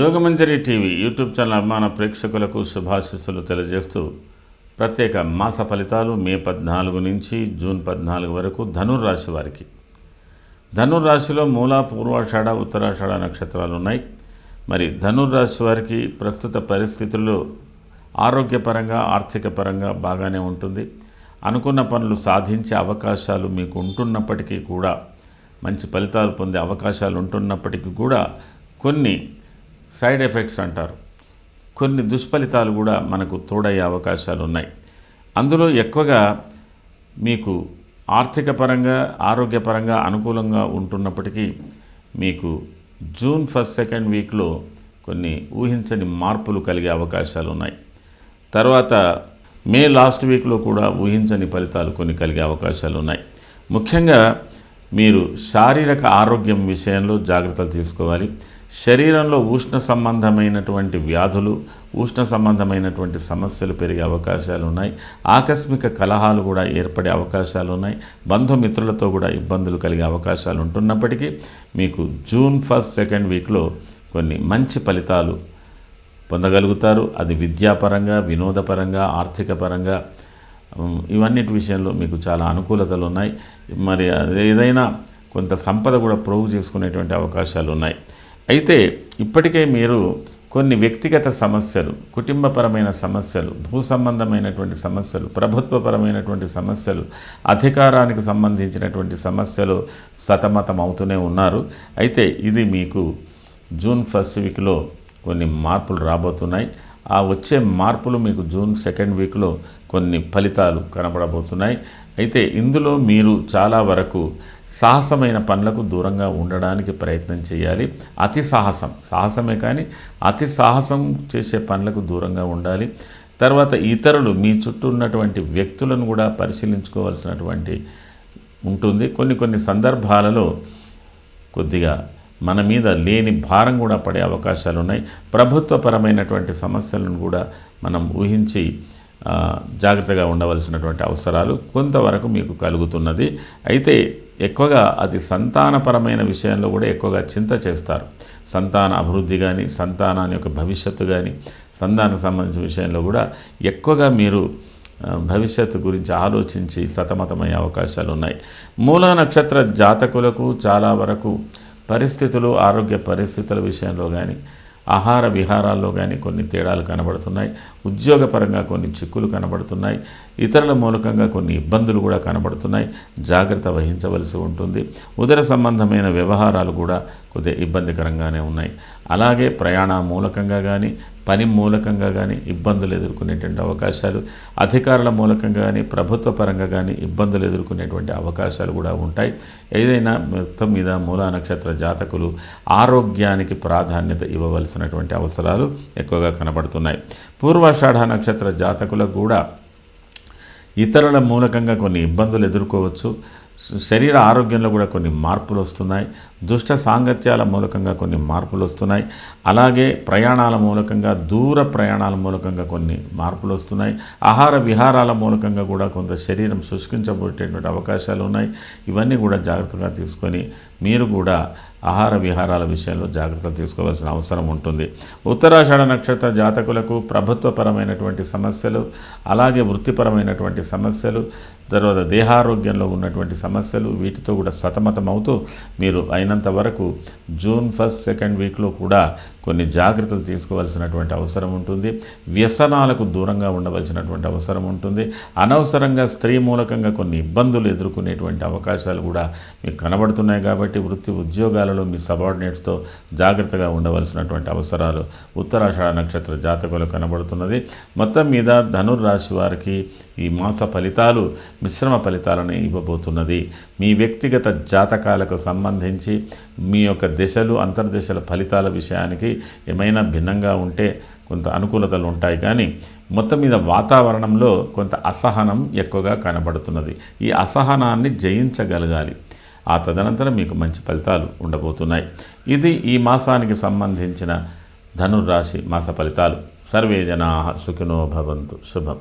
Yogamanjari TV YouTube channel అభిమాన ప్రేక్షకులకు శుభాశిస్సులు తెలియజేస్తూ ప్రత్యేక మాస ఫలితాలు మే పద్నాలుగు నుంచి జూన్ పద్నాలుగు వరకు ధనుర్రాశి వారికి. ధనుర్రాశిలో మూల పూర్వాషాఢ ఉత్తరాషాఢ నక్షత్రాలు ఉన్నాయి. మరి ధనుర్రాశి వారికి ప్రస్తుత పరిస్థితుల్లో ఆరోగ్యపరంగా ఆర్థిక పరంగా బాగానే ఉంటుంది. అనుకున్న పనులు సాధించే అవకాశాలు మీకు ఉంటున్నప్పటికీ కూడా మంచి ఫలితాలు పొందే అవకాశాలు ఉంటున్నప్పటికీ కూడా కొన్ని సైడ్ ఎఫెక్ట్స్ అంటారు. కొన్ని దుష్ఫలితాలు కూడా మనకు తోడయ్యే అవకాశాలు ఉన్నాయి. అందులో ఎక్కువగా మీకు ఆర్థిక పరంగా ఆరోగ్యపరంగా అనుకూలంగా ఉంటున్నప్పటికీ మీకు జూన్ ఫస్ట్ సెకండ్ వీక్లో కొన్ని ఊహించని మార్పులు కలిగే అవకాశాలు ఉన్నాయి. తర్వాత మే లాస్ట్ వీక్లో కూడా ఊహించని ఫలితాలు కొన్ని కలిగే అవకాశాలు ఉన్నాయి. ముఖ్యంగా మీరు శారీరక ఆరోగ్యం విషయంలో జాగ్రత్తలు తీసుకోవాలి. శరీరంలో ఉష్ణ సంబంధమైనటువంటి వ్యాధులు ఉష్ణ సంబంధమైనటువంటి సమస్యలు పెరిగే అవకాశాలు ఉన్నాయి. ఆకస్మిక కలహాలు కూడా ఏర్పడే అవకాశాలు ఉన్నాయి. బంధుమిత్రులతో కూడా ఇబ్బందులు కలిగే అవకాశాలు ఉంటున్నప్పటికీ మీకు జూన్ ఫస్ట్ సెకండ్ వీక్లో కొన్ని మంచి ఫలితాలు పొందగలుగుతారు. అది విద్యాపరంగా వినోదపరంగా ఆర్థిక పరంగా ఇవన్నిటి విషయంలో మీకు చాలా అనుకూలతలు ఉన్నాయి మరి అది ఏదైనా కొంత సంపద కూడా ప్రోగు చేసుకునేటువంటి అవకాశాలు ఉన్నాయి అయితే ఇప్పటికే మీరు కొన్ని వ్యక్తిగత సమస్యలు కుటుంబపరమైన సమస్యలు భూ సంబంధమైనటువంటి సమస్యలు ప్రభుత్వపరమైనటువంటి సమస్యలు అధికారానికి సంబంధించినటువంటి సమస్యలు సతమతం అవుతూనే ఉన్నారు. అయితే ఇది మీకు జూన్ ఫస్ట్ వీక్లో కొన్ని మార్పులు రాబోతున్నాయి. ఆ వచ్చే మార్పులు మీకు జూన్ సెకండ్ వీక్లో కొన్ని ఫలితాలు కనబడబోతున్నాయి. అయితే ఇందులో మీరు చాలా వరకు సాహసమైన పనులకు దూరంగా ఉండడానికి ప్రయత్నం చేయాలి. అతి సాహసం సాహసమే కానీ అతి సాహసం చేసే పనులకు దూరంగా ఉండాలి. తర్వాత ఇతరులు మీ చుట్టూ ఉన్నటువంటి వ్యక్తులను కూడా పరిశీలించుకోవాల్సినటువంటి ఉంటుంది. కొన్ని కొన్ని సందర్భాలలో కొద్దిగా మన మీద లేని భారం కూడా పడే అవకాశాలు ఉన్నాయి ప్రభుత్వపరమైనటువంటి సమస్యలను కూడా మనం ఊహించి జాగ్రత్తగా ఉండవలసినటువంటి అవసరాలు కొంతవరకు మీకు కలుగుతున్నది. అయితే ఎక్కువగా అది సంతానపరమైన విషయంలో కూడా ఎక్కువగా చింత చేస్తారు. సంతాన అభివృద్ధి కానీ సంతానాన్ని యొక్క భవిష్యత్తు కానీ సంతానానికి సంబంధించిన విషయంలో కూడా ఎక్కువగా మీరు భవిష్యత్తు గురించి ఆలోచించి సతమతమయ్యే అవకాశాలు ఉన్నాయి మూల నక్షత్ర జాతకులకు చాలా వరకు పరిస్థితులు ఆరోగ్య పరిస్థితుల విషయంలో కానీ ఆహార విహారాల్లో కానీ కొన్ని తేడాలు కనబడుతున్నాయి. ఉద్యోగపరంగా కొన్ని చిక్కులు కనబడుతున్నాయి. ఇతరుల మూలకంగా కొన్ని ఇబ్బందులు కూడా కనబడుతున్నాయి. జాగ్రత్త వహించవలసి ఉంటుంది. ఉదర సంబంధమైన వ్యవహారాలు కూడా కొద్దిగా ఇబ్బందికరంగానే ఉన్నాయి. అలాగే ప్రయాణ మూలకంగా కానీ పని మూలకంగా కానీ ఇబ్బందులు ఎదుర్కొనేటువంటి అవకాశాలు అధికారుల మూలకంగా కానీ ప్రభుత్వ పరంగా కానీ ఇబ్బందులు ఎదుర్కొనేటువంటి అవకాశాలు కూడా ఉంటాయి. ఏదైనా మొత్తం మీద మూలా నక్షత్ర జాతకులు ఆరోగ్యానికి ప్రాధాన్యత ఇవ్వవలసినటువంటి అవసరాలు ఎక్కువగా కనబడుతున్నాయి. పూర్వాషాఢ నక్షత్ర జాతకులకు కూడా ఇతరుల మూలకంగా కొన్ని ఇబ్బందులు ఎదుర్కోవచ్చు. శరీర ఆరోగ్యంలో కూడా కొన్ని మార్పులు వస్తున్నాయి. దుష్ట సాంగత్యాల మూలకంగా కొన్ని మార్పులు వస్తున్నాయి. అలాగే ప్రయాణాల మూలకంగా దూర ప్రయాణాల మూలకంగా కొన్ని మార్పులు వస్తున్నాయి. ఆహార విహారాల మూలకంగా కూడా కొంత శరీరం శుష్కించబోయేటటువంటి అవకాశాలు ఉన్నాయి. ఇవన్నీ కూడా జాగ్రత్తగా తీసుకొని మీరు కూడా ఆహార విహారాల విషయంలో జాగ్రత్తలు తీసుకోవాల్సిన అవసరం ఉంటుంది. ఉత్తరాషాఢ నక్షత్ర జాతకులకు ప్రభుత్వపరమైనటువంటి సమస్యలు అలాగే వృత్తిపరమైనటువంటి సమస్యలు తర్వాత దేహారోగ్యంలో ఉన్నటువంటి సమస్యలు వీటితో కూడా సతమతమవుతూ మీరు అయినంత వరకు జూన్ ఫస్ట్ సెకండ్ వీక్లో కూడా కొన్ని జాగ్రత్తలు తీసుకోవాల్సినటువంటి అవసరం ఉంటుంది. వ్యసనాలకు దూరంగా ఉండవలసినటువంటి అవసరం ఉంటుంది. అనవసరంగా స్త్రీ మూలకంగా కొన్ని ఇబ్బందులు ఎదుర్కొనేటువంటి అవకాశాలు కూడా మీకు కనబడుతున్నాయి కాబట్టి వృత్తి ఉద్యోగాలలో మీ సబార్డినేట్స్తో జాగ్రత్తగా ఉండవలసినటువంటి అవసరాలు ఉత్తరాషాఢ నక్షత్ర జాతకులు కనబడుతున్నది. మొత్తం మీద ధనుర్రాశి వారికి ఈ మాస ఫలితాలు మిశ్రమ ఫలితాలను ఇవ్వబోతున్నది. మీ వ్యక్తిగత జాతకాలకు సంబంధించి మీ యొక్క దశలు అంతర్దశల ఫలితాల విషయానికి ఏమైనా భిన్నంగా ఉంటే కొంత అనుకూలతలు ఉంటాయి. కానీ మొత్తం మీద వాతావరణంలో కొంత అసహనం ఎక్కువగా కనబడుతున్నది. ఈ అసహనాన్ని జయించగలగాలి. ఆ తదనంతరం మీకు మంచి ఫలితాలు ఉండబోతున్నాయి. ఇది ఈ మాసానికి సంబంధించిన ధనుర్రాశి మాస ఫలితాలు. సర్వే జనా సుఖినో భవంతు. శుభం.